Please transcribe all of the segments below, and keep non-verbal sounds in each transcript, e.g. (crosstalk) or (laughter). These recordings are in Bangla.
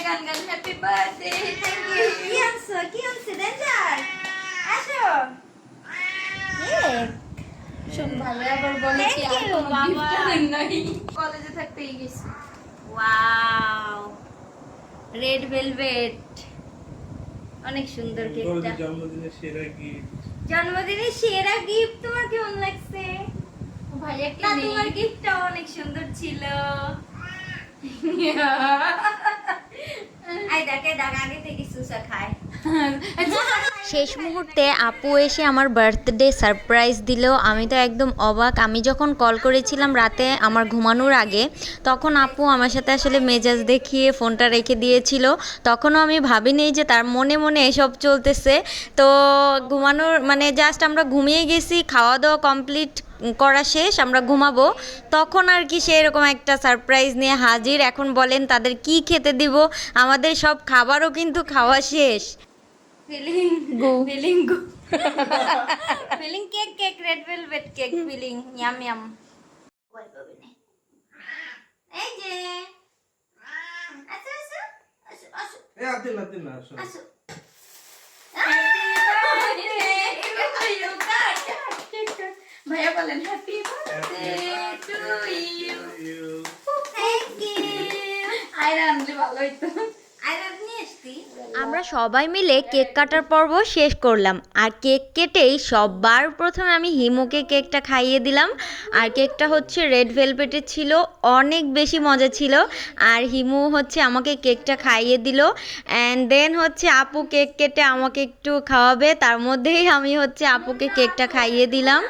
গান গান হ্যাপি বার্থডে থ্যাংক ইউ কি আনছো কি আনছো ডেঞ্জার আসো শোন ভাইয়া আবার বলে কি আর কোনো দেন নাই কলেজে থাকতেই গেছি ওয়াও রেড ভেলভেট অনেক সুন্দর কেকটা জন্মদিনের সেরা গিফট জন্মদিনের সেরা গিফট তোমার কেমন লাগছে? ভাইয়া কি নেই? তোমার গিফটটা অনেক সুন্দর ছিল। (laughs) আই দেখে ডাক আগে থেকে সুসা খায় শেষ মুহূর্তে আপু এসে আমার বার্থডে সারপ্রাইজ দিল। আমি তো একদম অবাক। আমি যখন কল করেছিলাম রাতে আমার ঘুমানোর আগে, তখন আপু আমার সাথে আসলে মেজাজ দেখিয়ে ফোনটা রেখে দিয়েছিল। তখনও আমি ভাবিনি যে তার মনে মনে এসব চলতেছে। তো ঘুমানোর মানে জাস্ট আমরা ঘুমিয়ে গেছি খাওয়া দাওয়া কমপ্লিট করা শেষ, আমরা ঘুমাবো। তখন আর কি সে এরকম একটা সারপ্রাইজ নিয়ে হাজির। এখন বলেন তাদের কি খেতে দিব? আমাদের সব খাবারও কিন্তু খাওয়া শেষ। Filling filling filling cake cake red velvet cake filling yum yum এই যে আসো আসো আসো আসো এ আদিন আদিন আসো আসো ভাইয়া বলেন happy birthday to you thank you Ayra আনলে ভালো হইতো আমরা সবাই মিলে কেক কাটার পর্ব শেষ করলাম। আর কেক কেটেই সববার প্রথমে আমি হিমুকে কেকটা খাইয়ে দিলাম। আর কেকটা হচ্ছে রেড ভেলভেটের ছিল অনেক বেশি মজা ছিল। আর হিমু হচ্ছে আমাকে কেকটা খাইয়ে দিল। অ্যান্ড দেন হচ্ছে আপু কেক কেটে আমাকে একটু খাওয়াবে। তার মধ্যেই আমি হচ্ছে আপুকে কেকটা খাইয়ে দিলাম।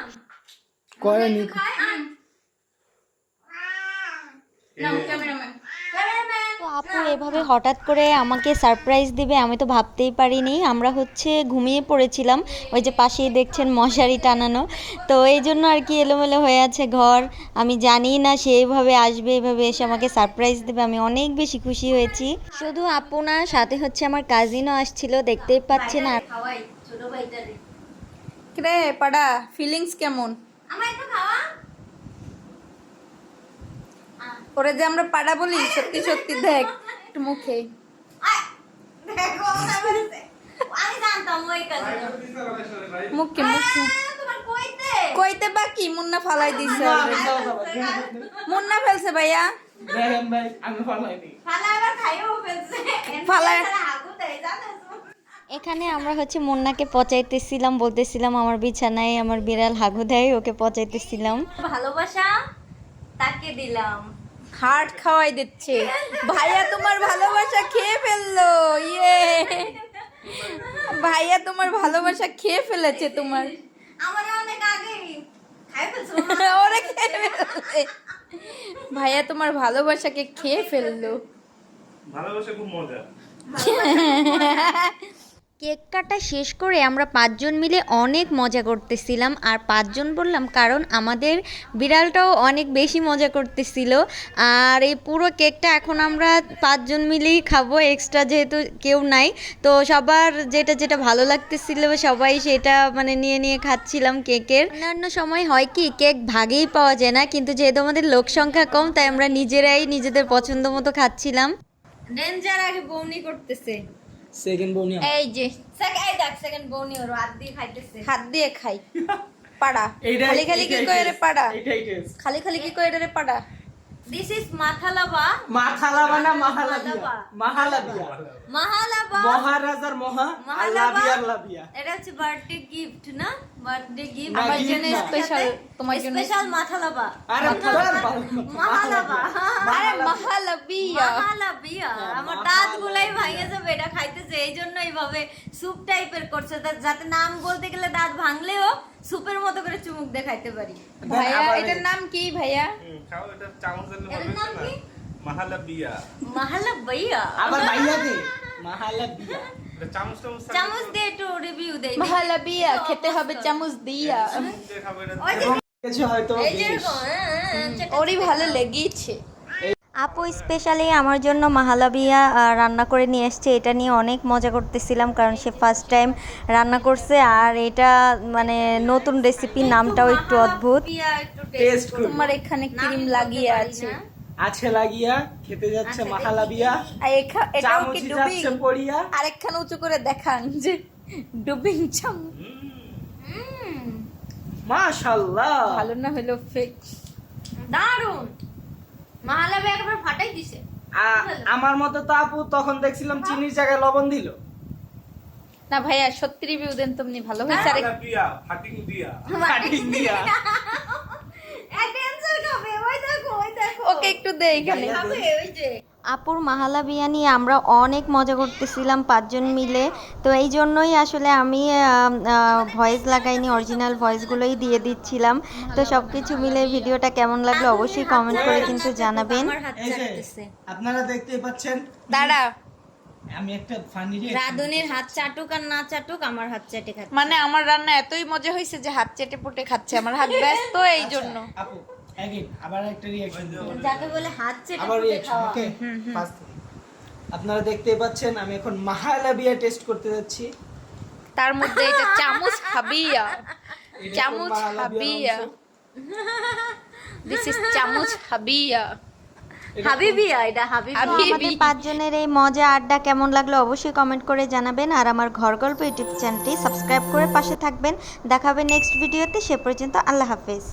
করেনি আপু এভাবে হঠাৎ করে আমাকে সারপ্রাইজ দিবে আমি তো ভাবতেই পারিনি। আমরা হচ্ছে ঘুমিয়ে পড়েছিলাম ওই যে পাশেই দেখছেন মশারি টানানো। তো এই জন্য আর কি এলোমেলো হয়ে আছে ঘর। আমি জানি না সে এইভাবে আসবে এভাবে এসে আমাকে সারপ্রাইজ দেবে আমি অনেক বেশি খুশি হয়েছি। শুধু আপু না সাথে হচ্ছে আমার কাজিনও আসছিল দেখতেই পাচ্ছেন আর খাওয়াই ছোট ভাইটারে রে পাড়া ফিলিংস কেমন? আমার একটু খাওয়া। ওরে যে আমরা পাড়া বলি সত্যি সত্যি দেখ। একটু মুখে। মুখে মুখে। কইতে? কইতে বাকি মুন্না ফালাই দিছে মুন্না ফেলছে ভাইয়া? দেখেন ভাই আমি ফলাইনি। ফালা আবার খাইও ফেলছে। ফালা- হাগু দেয় জানো? এখানে আমরা হচ্ছে মুন্নাকে পচাইতেছিলাম বলতেছিলাম আমার বিছানায় আমার বিড়াল হাগু দেয় ওকে পচাইতেছিলাম। ভালোবাসা তাকে দিলাম। হার্ট খাওয়াই দিচ্ছে। ভাইয়া তোমার ভালোবাসা খেয়ে ফেলল ইয়ে। ভাইয়া তোমার ভালোবাসা খেয়ে ফেলেছে তোমার। ওরা খেয়ে ফেলছে। ভাইয়া তোমার ভালোবাসাকে খেয়ে ফেলল। ভালোবাসা খুব মজা। (laughs) কেক কাটা শেষ করে আমরা পাঁচজন মিলে অনেক মজা করতেছিলাম। আর পাঁচজন বললাম, কারণ আমাদের বিড়ালটাও অনেক বেশি মজা করতেছিল। আর এই পুরো কেকটা এখন আমরা পাঁচজন মিলেই খাব এক্সট্রা যেহেতু কেউ নাই। তো সবার যেটা যেটা ভালো লাগতেছিল, সবাই সেটা মানে নিয়ে নিয়ে খাচ্ছিলাম কেকের। অন্যান্য সময় হয় কি, কেক ভাগেই পাওয়া যায় না। কিন্তু যেহেতু আমাদের লোক সংখ্যা কম, তাই আমরা নিজেরাই নিজেদের পছন্দ মতো খাচ্ছিলাম। ডেঞ্জার আগে বৌনি করতেছে। সেকেন্ড বউনি এই যে। সেকেন্ড এই দেখ সেকেন্ড বৌনি ওর হাত দিয়ে খাইতেছে। হাত দিয়ে খাই। পাড়া। (laughs) খালি খালি কি কয় কই রে পাড়া। খালি খালি কি কই রে পাড়া? দিস ইজ মাথালাবা মাথালাবা না মাহালাবিয়া? মাহালাবা। মাহালাবিয়া। মাহালাবা। মহারাজার মহা। লাবিয়ার লাবিয়া। এটা হচ্ছে বার্থডে গিফট না? বার্থডে গিফট আমার জন্য। স্পেশাল তোমার জন্য স্পেশাল মাথালাবা। আরে মাহালাবা। আরে মহালবিয়া। মাহালাবিয়া। হ্যাঁ, আমার দাঁত গুলাই ভাঙে যাবে এটা খাইতেছে। এই জন্য এইভাবে স্যুপ টাইপের করছে। যাতে নাম বলতে গেলে দাঁত ভাঙলেও স্যুপের মতো করে চুমুক দিয়ে খাইতে পারি ভাইয়া এটার নাম কি ভাইয়া? খাও এটা চামচ দিলে এর নাম কি? মাহালা বিয়া। মাহালাবিয়া আবার ভাইয়া দে (laughs) মাহালাবিয়া চামচ চামচ দিয়ে একটু রিভিউ দেই মহালবিয়া খেতে হবে চামচ দিয়া। চামচ কিছু হয়তো হ্যাঁ, হ্যাঁ, চেটে ওরই ভালো লেগেছে আপু স্পেশালি আমার জন্য মাহালাবিয়া রান্না করে নিয়ে এসছে এটা নিয়ে অনেক মজা করতেছিলাম কারণ সে ফার্স্ট টাইম রান্না করছে আর এটা মানে নতুন রেসিপি নামটাও একটু অদ্ভুত। তোমার এখানে ক্রিম লাগিয়ে আছে। আছে লাগিয়া খেতে যাচ্ছে আচ্ছা, মাহালাবিয়া এটাও কি ডুবিং? আরেকখান উঁচু করে দেখান যে ডুবিং চামচ। মাশাআল্লাহ ভালো না হলো ফেক দারুণ মাহালাবে একবার ফাটাই দিছে। আমার মতো তো আপু তখন দেখছিলাম চিনির জায়গায় লবণ দিল। না ভাইয়া সত্যি রিভিউ দেন তুমি ভালো হয়েছে আরে ফাটিং দিয়া ফাটিং দিয়া অ্যাটেনশন কবে ওই দেখো ওই দেখো। ওকে একটু দে এখানে। ওই যে। আপুর মাহালা বিয়া নিয়ে আমরা অনেক মজা করতেছিলাম পাঁচজন মিলে। তো এই জন্যই আসলে আমি ভয়েস লাগাইনি অরিজিনাল ভয়েসগুলোই দিয়ে দিচ্ছিলাম। তো সব কিছু মিলে ভিডিওটা কেমন লাগল অবশ্যই কমেন্ট করে কিন্তু জানাবেন। আপনারা দেখতেই পাচ্ছেন। দাঁড়া। আমি একটা ফানি রাধুনির হাত চাটুক আর না চাটুক আমার হাত চাটে খাচ্ছে। মানে আমার রান্না এতই মজা হয়েছে যে হাত চেটে পুটে খাচ্ছে আমার হাত ব্যস্ত এই জন্য। আপু এগেইন আবার একটা রিঅ্যাকশন যাকে বলে হাত চেটে আবার রিঅ্যাকশন ওকে আপনারা দেখতেই পাচ্ছেন আমি এখন মাহালাবিয়া টেস্ট করতে যাচ্ছি। তার মধ্যে এটা চামচ হাবিয়া চামচ হাবিয়া দিস ইজ চামচ হাবিয়া এটা হাবিবিয়া এটা হাবিবি। হাবিবি। পাঁচজনের এই মজা আড্ডা কেমন লাগল অবশ্যই কমেন্ট করে জানাবেন। আর আমার ঘর গল্প ইউটিউব চ্যানেলটি সাবস্ক্রাইব করে পাশে থাকবেন। দেখাবে নেক্সট ভিডিওতে সে পর্যন্ত আল্লাহ হাফেজ।